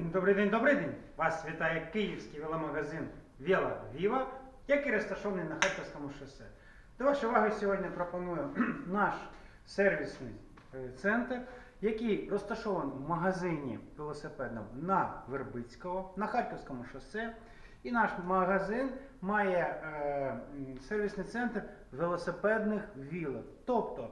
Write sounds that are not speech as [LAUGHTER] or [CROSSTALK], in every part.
Добрий день, добрий день! Вас вітає київський веломагазин Вела Віва, який розташований на Харківському шосе. До вашої уваги сьогодні пропоную [CLEARS THROAT] наш сервісний е, центр, який розташований в магазині велосипедному на Вербицького, на Харківському шосе. І наш магазин має е, сервісний центр велосипедних вілок. Тобто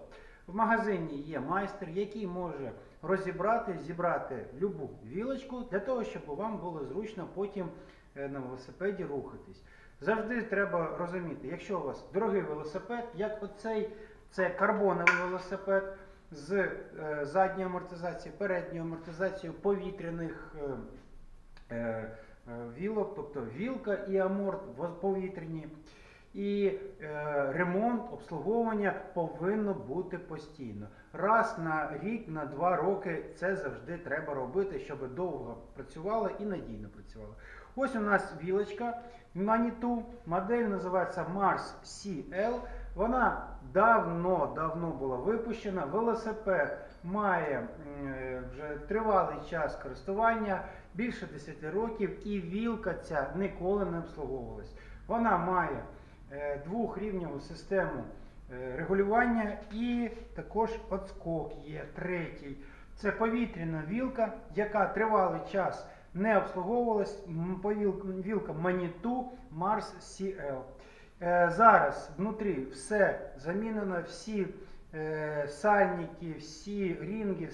в магазині є майстер, який може розібрати, зібрати любу вілочку для того, щоб вам було зручно потім е, на велосипеді рухатись. Завжди треба розуміти, якщо у вас дорогий велосипед, як оцей, це карбоновий велосипед з е, задньою амортизацією, передньою амортизацією повітряних е, вілок, тобто вілка і аморт повітряні. І е, ремонт, обслуговування повинно бути постійно. Раз на рік, на два роки це завжди треба робити, щоб довго працювало і надійно працювало. Ось у нас вілочка Manitou, модель називається Mars CL. Вона давно-давно була випущена. Велосипед має е, вже тривалий час користування, більше 10 років, і вілка ця ніколи не обслуговувалась. Вона має двохрівневу систему е, регулювання і також отскок є третій. Це повітряна вілка, яка тривалий час не обслуговувалась. Вілка Manitou Mars CL. Е, Зараз внутрі все замінено, всі е, сальники, всі рінги,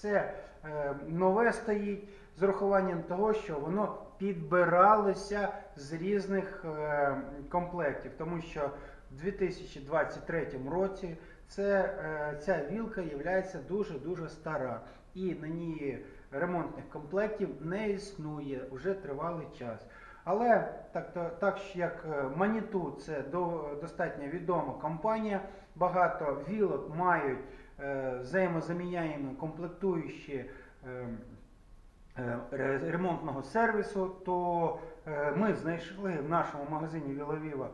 все е, нове стоїть з урахуванням того, що воно підбиралося з різних е, комплектів, тому що в 2023 році це, е, ця вілка є дуже-дуже стара і на ній ремонтних комплектів не існує вже тривалий час. Але так, так як Manitou це до, достатньо відома компанія, багато вілок мають взаємозаміняємо комплектуючі е, е, ре- ремонтного сервісу, то е, ми знайшли в нашому магазині Віловіва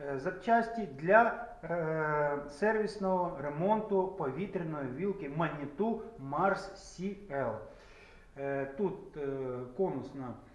е, запчасті для е, сервісного ремонту повітряної вілки Manitou Mars CL. Е, Тут е, конусна е,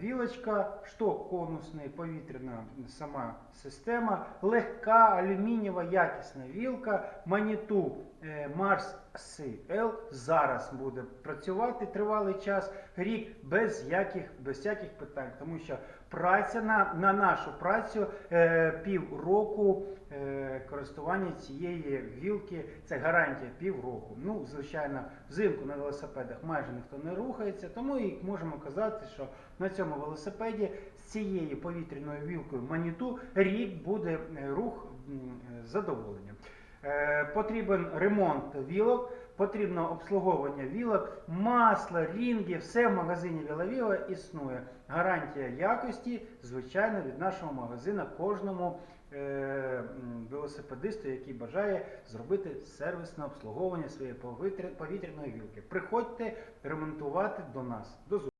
вілочка, шток конусний, повітряна сама система, легка алюмінієва якісна вілка, маніту е, Mars CL зараз буде працювати тривалий час, рік без яких, без всяких питань, тому що праця на, на нашу працю е, півроку е, користування цієї вілки, це гарантія півроку. Ну, звичайно, взимку на велосипедах майже ніхто не рухається, тому і можемо казати, що на цьому велосипеді з цією повітряною вілкою Маніту рік буде е, рух е, з задоволенням. Е, Потрібен ремонт вілок, потрібно обслуговування вілок, масло, рінги, все в магазині Вілавіва існує. Гарантія якості, звичайно, від нашого магазина кожному е, велосипедисту, який бажає зробити сервісне обслуговування своєї повітряної вілки. Приходьте ремонтувати до нас. До.